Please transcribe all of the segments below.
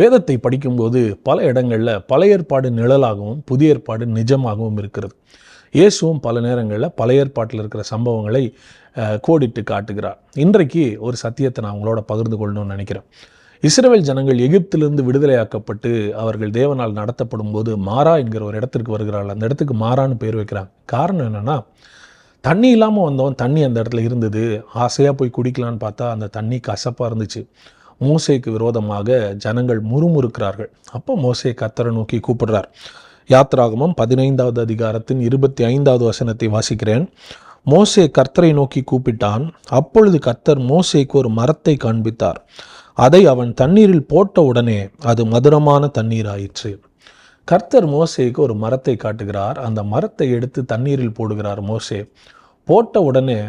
வேதத்தை படிக்கும்போது பல இடங்களில் பழைய ஏற்பாடு நிழலாகவும் புதிய ஏற்பாடு நிஜமாகவும் இருக்கிறது. இயேசுவும் பல நேரங்களில் பழைய ஏற்பாட்டில் இருக்கிற சம்பவங்களை கோடிட்டு காட்டுகிறார். இன்றைக்கு ஒரு சத்தியத்தை நான் உங்களோட பகிர்ந்து கொள்ளணும்னு நினைக்கிறேன். இஸ்ரேல் ஜனங்கள் எகிப்திலிருந்து விடுதலையாக்கப்பட்டு அவர்கள் தேவனால் நடத்தப்படும் போது மாறா என்கிற ஒரு இடத்திற்கு வருகிறார்கள். அந்த இடத்துக்கு மாறான்னு பேர் வைக்கிறாங்க. காரணம் என்னென்னா தண்ணி இல்லாமல் வந்தவன் தண்ணி அந்த இடத்துல இருந்தது. ஆசையாக போய் குடிக்கலான்னு பார்த்தா அந்த தண்ணி கசப்பாக இருந்துச்சு. மோசேக்கு விரோதமாக ஜனங்கள் முறுமுறுக்கிறார்கள். அப்போ மோசே கத்தரை நோக்கி கூப்பிடுறார். யாத்ராகமம் பதினைந்தாவது அதிகாரத்தின் இருபத்தி ஐந்தாவது வசனத்தை வாசிக்கிறேன். மோசே கர்த்தரை நோக்கி கூப்பிட்டான். அப்பொழுது கர்த்தர் மோசேக்கு ஒரு மரத்தை காண்பித்தார். அதை அவன் தண்ணீரில் போட்ட உடனே அது மதுரமான தண்ணீர் ஆயிற்று கர்த்தர் மோசேக்கு ஒரு மரத்தை காட்டுகிறார். அந்த மரத்தை எடுத்து தண்ணீரில் போடுகிறார் மோசே. போட்ட உடனே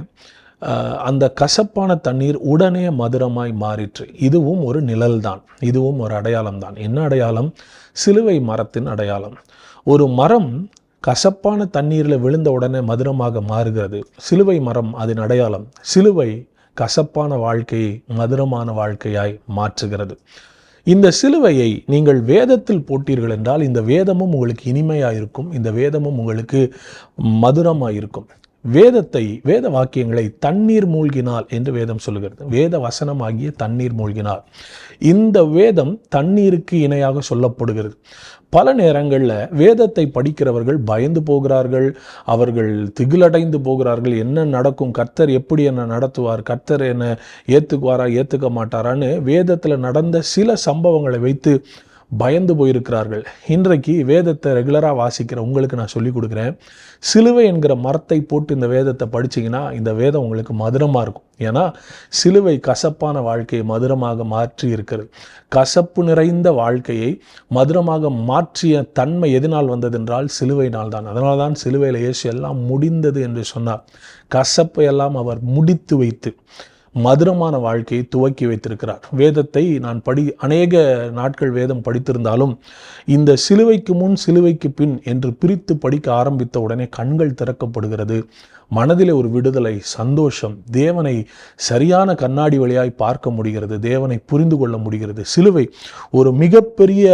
அந்த கசப்பான தண்ணீர் உடனே மதுரமாய் மாறிற்று. இதுவும் ஒரு நிழல்தான். இதுவும் ஒரு அடையாளம் தான் என்ன அடையாளம்? சிலுவை மரத்தின் அடையாளம். ஒரு மரம் கசப்பான தண்ணீரில் விழுந்த உடனே மதுரமாக மாறுகிறது. சிலுவை மரம் அதன் அடையாளம். சிலுவை கசப்பான வாழ்க்கையை மதுரமான வாழ்க்கையாய் மாற்றுகிறது. இந்த சிலுவையை நீங்கள் வேதத்தில் போட்டீர்கள் என்றால் இந்த வேதமும் உங்களுக்கு இனிமையாக இருக்கும் இந்த வேதமும் உங்களுக்கு மதுரமாக இருக்கும் வேதத்தை வேத வாக்கியங்களை தண்ணீர் மூழ்கினால் என்று வேதம் சொல்லுகிறது. வேத வசனமாகிய தண்ணீர் மூழ்கினால். இந்த வேதம் தண்ணீருக்கு இணையாக சொல்லப்படுகிறது. பல நேரங்களில் வேதத்தை படிக்கிறவர்கள் பயந்து போகிறார்கள் அவர்கள் திகிலடைந்து போகிறார்கள். என்ன நடக்கும் கர்த்தர் எப்படி என்ன நடத்துவார் கர்த்தர் என்ன ஏற்றுக்குவாரா ஏற்றுக்க மாட்டாரான்னு வேதத்தில் நடந்த சில சம்பவங்களை வைத்து பயந்து போயிருக்கிறார்கள். இன்றைக்கு வேதத்தை ரெகுலராக வாசிக்கிற உங்களுக்கு நான் சொல்லிக் கொடுக்குறேன். சிலுவை என்கிற மரத்தை போட்டு இந்த வேதத்தை படிச்சீங்கன்னா இந்த வேதம் உங்களுக்கு மதுரமாக இருக்கும். ஏன்னா சிலுவை கசப்பான வாழ்க்கையை மதுரமாக மாற்றி இருக்கிறது. கசப்பு நிறைந்த வாழ்க்கையை மதுரமாக மாற்றிய தன்மை எதனால் வந்ததென்றால் சிலுவையினால் தான். அதனால தான் சிலுவையில் இயேசு எல்லாம் முடிந்தது என்று சொன்னார். கசப்பை எல்லாம் அவர் முடித்து வைத்து மதுரமான வாழ்க்கையை துவக்கி வைத்திருக்கிறார். வேதத்தை நான் படி அநேக நாட்கள் வேதம் படித்திருந்தாலும் இந்த சிலுவைக்கு முன் சிலுவைக்கு பின் என்று பிரித்து படிக்க ஆரம்பித்த உடனே கண்கள் திறக்கப்படுகிறது. மனதிலே ஒரு விடுதலை சந்தோஷம் தேவனை சரியான கண்ணாடி வழியாய் பார்க்க முடிகிறது தேவனை புரிந்து கொள்ள முடிகிறது. சிலுவை ஒரு மிகப்பெரிய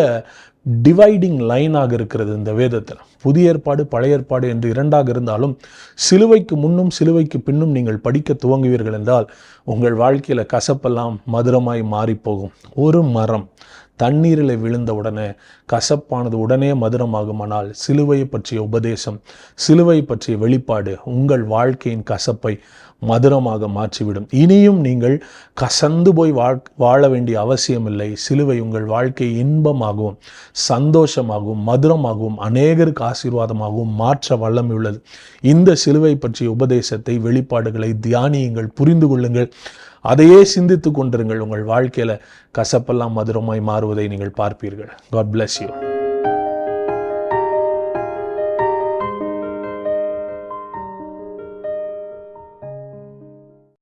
டிவைடிங் லைனாக இருக்கிறது இந்த வேதத்தில். புதிய ஏற்பாடு பழைய ஏற்பாடு என்று இரண்டாக இருந்தாலும் சிலுவைக்கு முன்னும் சிலுவைக்கு பின்னும் நீங்கள் படிக்க துவங்குவீர்கள் என்றால் உங்கள் வாழ்க்கையில் கசப்பெல்லாம் மதுரமாய் மாறிப்போகும். ஒரு மரம் தண்ணீரில் விழுந்த உடனே கசப்பானது உடனே மதுரமாகுமானால் சிலுவையை பற்றிய உபதேசம் சிலுவை பற்றிய வெளிப்பாடு உங்கள் வாழ்க்கையின் கசப்பை மதுரமாக மாற்றிவிடும். இனியும் நீங்கள் கசந்து போய் வாழ் வாழ வேண்டிய அவசியமில்லை. சிலுவை உங்கள் வாழ்க்கை இன்பமாகவும் சந்தோஷமாகவும் மதுரமாகவும் அநேகருக்கு ஆசீர்வாதமாகவும் மாற்ற வல்லமை உள்ளது இந்த சிலுவை பற்றிய உபதேசத்தை வெளிப்பாடுகளை தியானியுங்கள் புரிந்து கொள்ளுங்கள். அதையே சிந்தித்து கொண்டிருங்கள். உங்கள் வாழ்க்கையில் கசப்பெல்லாம் மதுரமாய் மாறுவதை நீங்கள் பார்ப்பீர்கள். God bless you